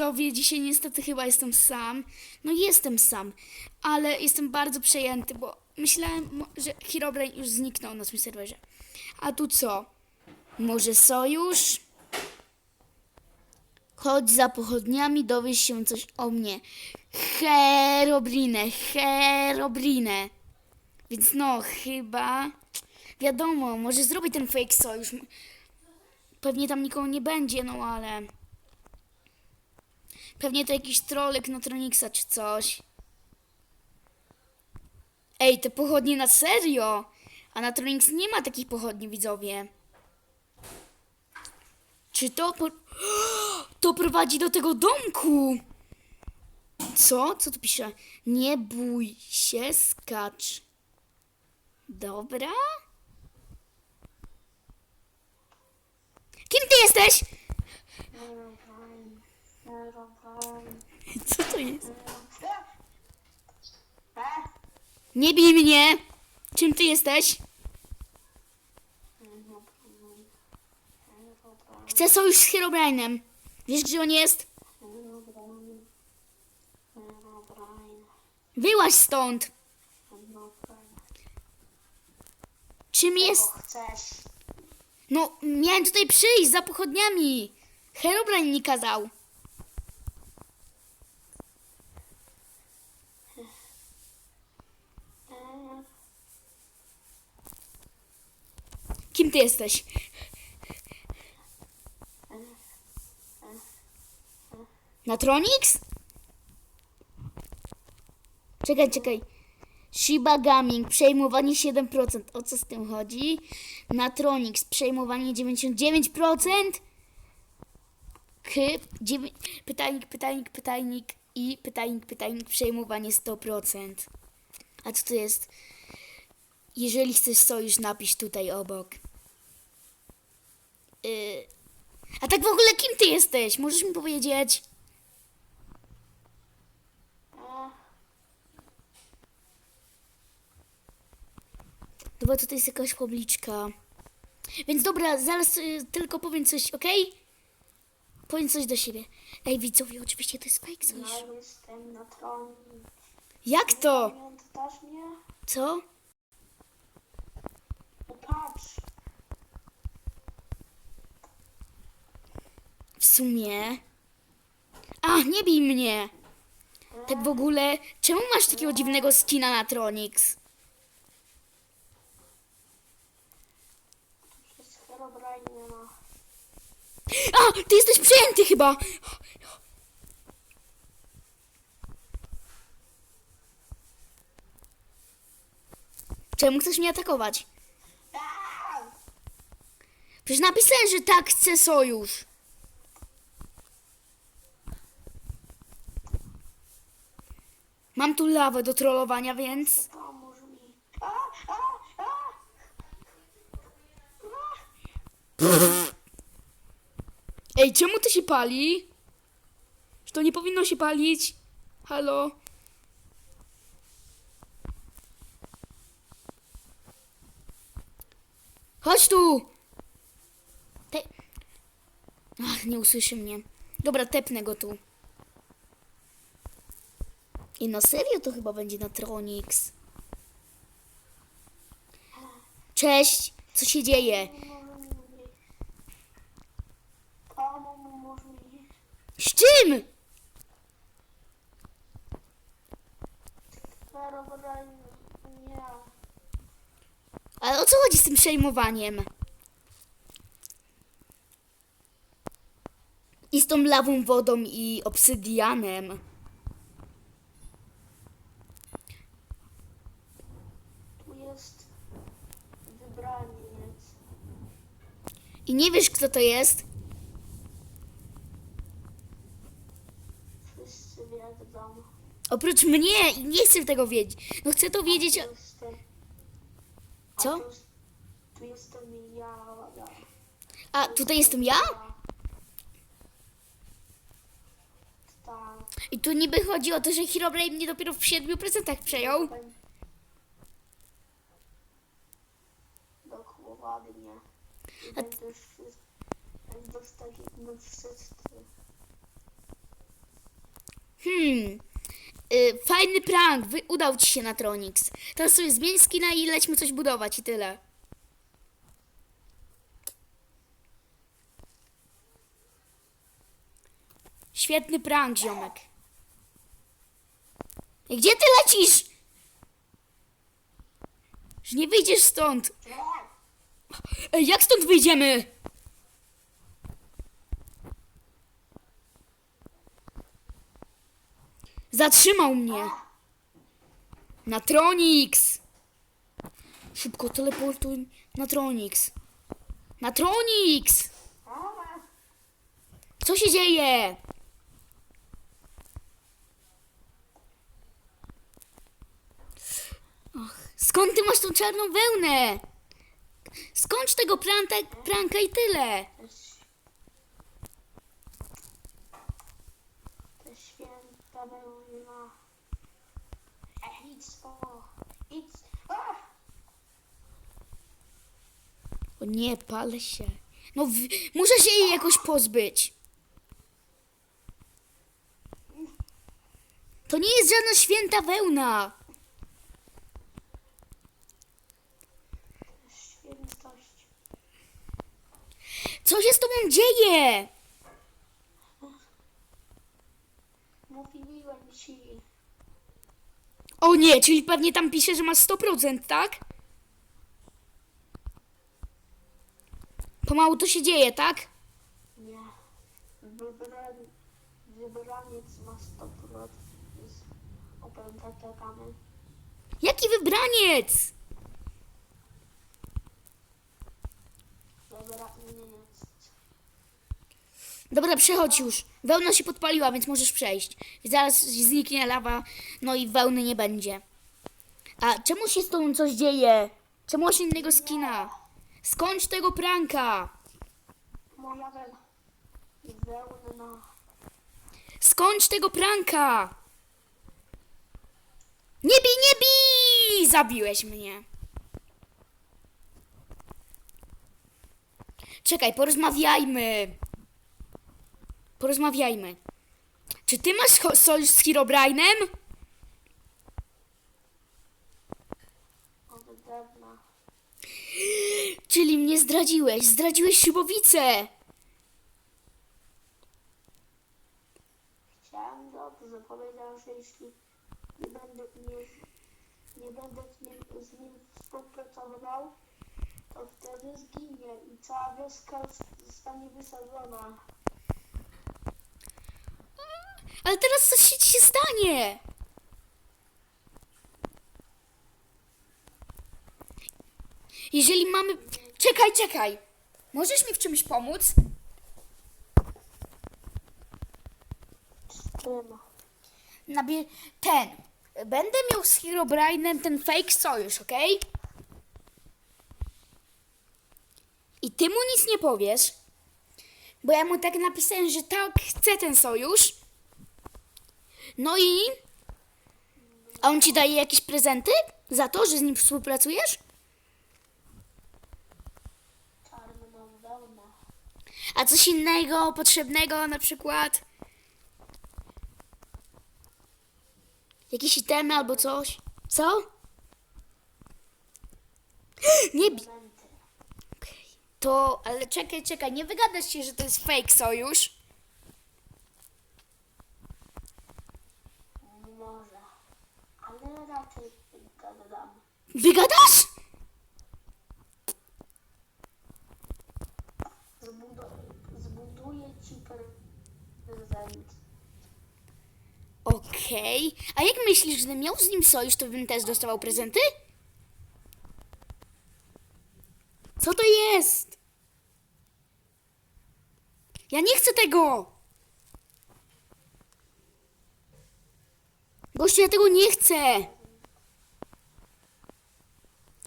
Widzowie, dzisiaj niestety chyba jestem sam. No jestem sam, ale jestem bardzo przejęty, bo myślałem, że Herobrine już zniknął na tym serwerze. A tu co? Może sojusz? Chodź za pochodniami, dowiesz się coś o mnie. Herobrine, Herobrine. Więc no, chyba... Wiadomo, może zrobić ten fake sojusz. Pewnie tam nikogo nie będzie, no ale... Pewnie to jakiś trolek Notronixa czy coś. Ej, te pochodnie na serio! A Natronix nie ma takich pochodni, widzowie. Czy to po... To prowadzi do tego domku! Co? Co tu pisze? Nie bój się, skacz. Dobra? Kim ty jesteś? Co to jest? Nie bij mnie! Czym ty jesteś? Chcę sojusz z Herobrine'em. Wiesz, gdzie on jest? Wyłaź stąd! Czym jest? No, miałem tutaj przyjść za pochodniami. Herobrine mi kazał. Kim ty jesteś? Natronix? Czekaj, czekaj. Shiba Gaming, przejmowanie 7%. O co z tym chodzi? Natronix, przejmowanie 99%. K, dziewię- pytajnik, pytajnik, pytajnik i pytajnik, pytajnik, przejmowanie 100%. A co to jest? Jeżeli chcesz sojusz, napisz tutaj obok. Y, A tak w ogóle kim ty jesteś? Możesz mi powiedzieć? Dobra, tutaj jest jakaś publiczka. Więc dobra, zaraz y, tylko powiem coś, ok? Powiem coś do siebie. Ej, widzowie, oczywiście to jest fake coś. Ja jestem na tronie. Jak to? Co? No patrz. W sumie... A, nie bij mnie! Tak w ogóle, czemu masz takiego dziwnego skina na Tronix? A, ty jesteś przejęty chyba! Czemu chcesz mnie atakować? Przecież napisałem, że tak chcę sojusz. Mam tu lawę do trollowania, więc... Pomóż mi. A, a, a. Ej, czemu to się pali? Że to nie powinno się palić? Halo? Chodź tu! Te... Ach, nie usłyszy mnie. Dobra, tepnę go tu. I na serio to chyba będzie na Tronix. Cześć! Co się dzieje? Z czym? Ale o co chodzi z tym przejmowaniem? I z tą lawą, wodą i obsydianem. Tu jest wybraniec. I nie wiesz, kto to jest? Oprócz mnie i nie chcę tego wiedzieć. No chcę to wiedzieć. Co? Tu, jest- tu jestem ja. A tutaj jestem ja? Tak. I tu niby chodzi o to, że Herobrine mnie dopiero w 7% przejął. Dokładnie. A. Hmm. Y, fajny prank, wy, udał ci się na Tronix. Teraz sobie zmień skina i lećmy coś budować i tyle. Świetny prank, ziomek. Gdzie ty lecisz? Że nie wyjdziesz stąd. Ej, jak stąd wyjdziemy? Zatrzymał mnie. Na Tronix. Szybko teleportuj na Tronix. Na Tronix. Co się dzieje? Och, skąd ty masz tą czarną wełnę? Skończ tego pranka, pranka i tyle. To święta wełna. Ech, idź o, idź. A! O nie, palę się. No, w, muszę się jej jakoś pozbyć. To nie jest żadna święta wełna. Świętość. Co się z tobą dzieje? Mówiłem ci. O nie, czyli pewnie tam pisze, że masz 100%, tak? Pomału to się dzieje, tak? Nie. Wybran... Wybraniec ma 100% z opętaczekami. Jaki wybraniec? Wybraniec. Dobra, przechodź już. Wełna się podpaliła, więc możesz przejść. Zaraz zniknie lawa, no i wełny nie będzie. A czemu się z tobą coś dzieje? Czemu masz innego skina? Skończ tego pranka! Moja wełna. Wełna. Skończ tego pranka! Nie bij, nie bij! Zabiłeś mnie. Czekaj, porozmawiajmy. Porozmawiajmy. Czy ty masz sojusz z Herobrine'em? Czyli mnie zdradziłeś. Zdradziłeś ślubowicę. Chciałem dobrze. Powiedział, że jeśli nie będę, nie, nie będę z nim, z nim współpracował, to wtedy zginie i cała wioska zostanie wysadzona. Ale teraz coś się, się stanie. Jeżeli mamy... Czekaj, czekaj. Możesz mi w czymś pomóc? Z tym. Nabie... Ten. Będę miał z Herobrine'em ten fake sojusz, okej? I ty mu nic nie powiesz, bo ja mu tak napisałem, że tak chcę ten sojusz. No i... A on ci daje jakieś prezenty za to, że z nim współpracujesz? Czarną wełnę. A coś innego, potrzebnego na przykład? Jakieś itemy albo coś? Co? Nie bi... To, ale czekaj, czekaj, nie wygadasz się, że to jest fake sojusz? Może. Ale raczej gadam. Wygadasz? Zbudu- zbuduję ci prezent. Okej. A jak myślisz, że miał z nim sojusz, to bym też dostawał prezenty? Co to jest? Ja nie chcę tego! Gościu, ja tego nie chcę!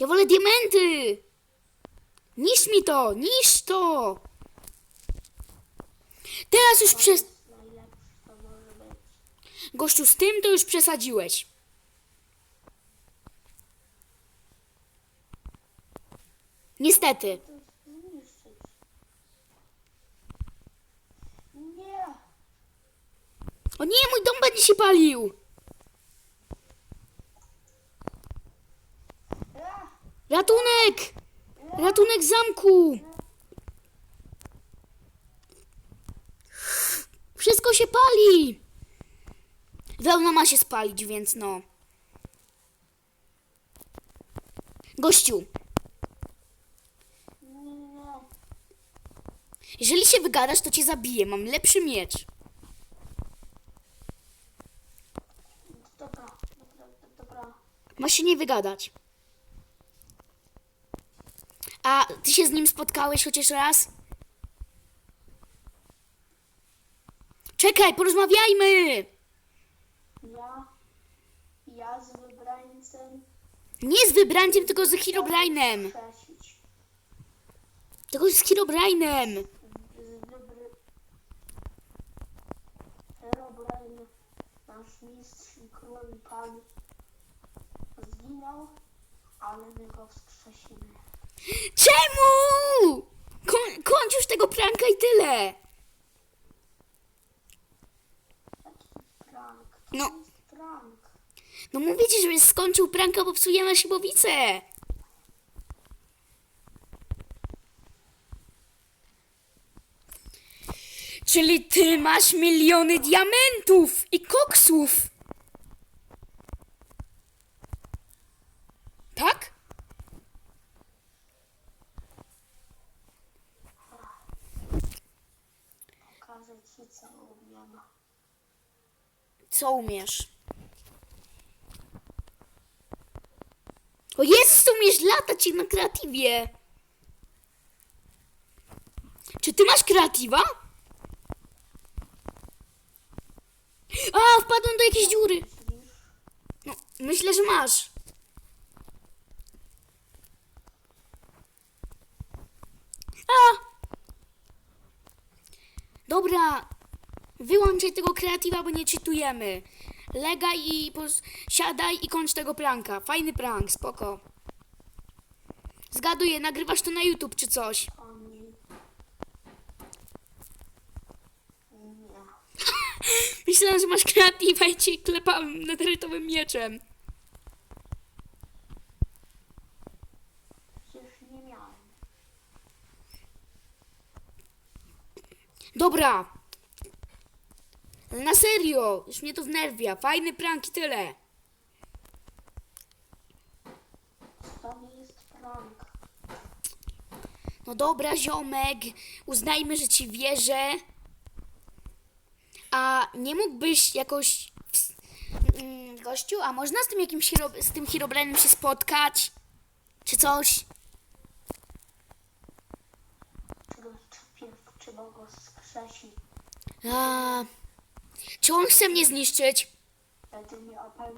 Ja wolę diamenty! Niszcz mi to! Niszcz to! Teraz już przez... Gościu, z tym to już przesadziłeś. Niestety. O nie, mój dom będzie się palił! Ratunek! Ratunek zamku! Wszystko się pali! Wełna ma się spalić, więc no. Gościu, jeżeli się wygadasz, to cię zabiję. Mam lepszy miecz. Masz się nie wygadać. A ty się z nim spotkałeś chociaż raz? Czekaj, porozmawiajmy! Ja, ja z wybrańcem Nie z wybrańcem, tylko z Herobrine'em. Tylko z Herobrine'em. Herobrine, nasz mistrz i król i pan zginął, ale my go wskrzesimy. Czemu? Koń, kończ już tego pranka i tyle. Prank. No. prank. No mówię ci, żebyś skończył pranka, bo psujemy szybowicę. Czyli ty masz miliony diamentów i koksów. Tak? Pokażę ci co umiem. Co umiesz? O Jezus, to umiesz latać na kreatywie. Czy ty masz kreatywa? A, wpadłem do jakiejś dziury. No, myślę, że masz. A! Dobra, wyłączaj tego kreatywa, bo nie czytujemy. Legaj i siadaj i kończ tego pranka. Fajny prank, spoko. Zgaduję, nagrywasz to na YouTube czy coś. Myślałem, że masz kreatywa i cię klepałem netarytowym mieczem. Przecież nie miałem. Dobra. Ale Na serio, już mnie to wnerwia. Fajny prank i tyle. To nie jest prank. No dobra, ziomek, uznajmy, że ci wierzę. A nie mógłbyś jakoś... mm, Gościu, a można z tym jakimś hero, z tym Herobrine'em się spotkać? Czy coś? Trzeba go skrzesić. A, czy on chce mnie zniszczyć? Jedynie, opę...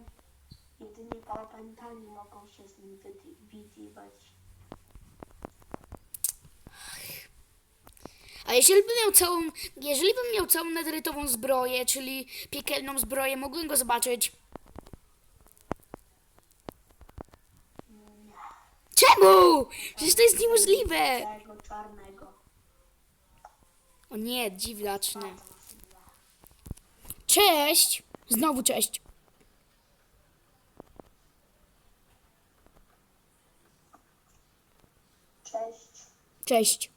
Jedynie opętani mogą się z nim widywać. A jeżeli bym miał całą, jeżeli bym miał całą nederytową zbroję, czyli piekielną zbroję, mógłbym go zobaczyć? Czemu? Przecież to jest niemożliwe. Czarnego. O nie, dziwlaczne. Cześć! Znowu cześć. Cześć. Cześć.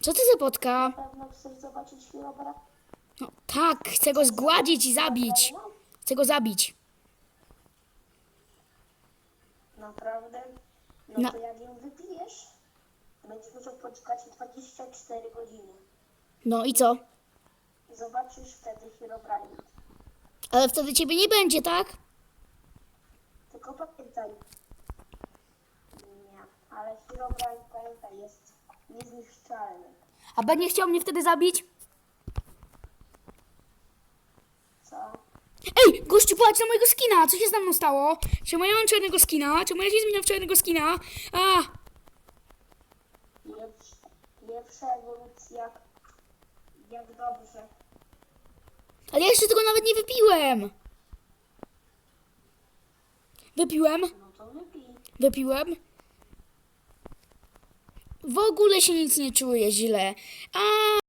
Co ty za potka? Na pewno chcesz zobaczyć Herobrine? No, tak, chcę go zgładzić i zabić. Chcę go zabić. Naprawdę? No No. to jak ją musiał poczekać 24 godziny. No i co? Zobaczysz wtedy Herobrine. Ale wtedy ciebie nie będzie, tak? Tylko pamiętaj. Nie, ale Herobrine pamiętaj jest niezniszczalny. A będzie chciał mnie wtedy zabić? Co? Ej, gościu, patrz na mojego skina! Co się z mną stało? Czemu ja mam czarnego skina? Czemu ja się zmieniam w czarnego skina? A! Lepsza, lepsza ewolucja. Jak dobrze. Ale ja jeszcze tego nawet nie wypiłem! Wypiłem? No. Wypiłem? W ogóle się nic nie czuję źle. A!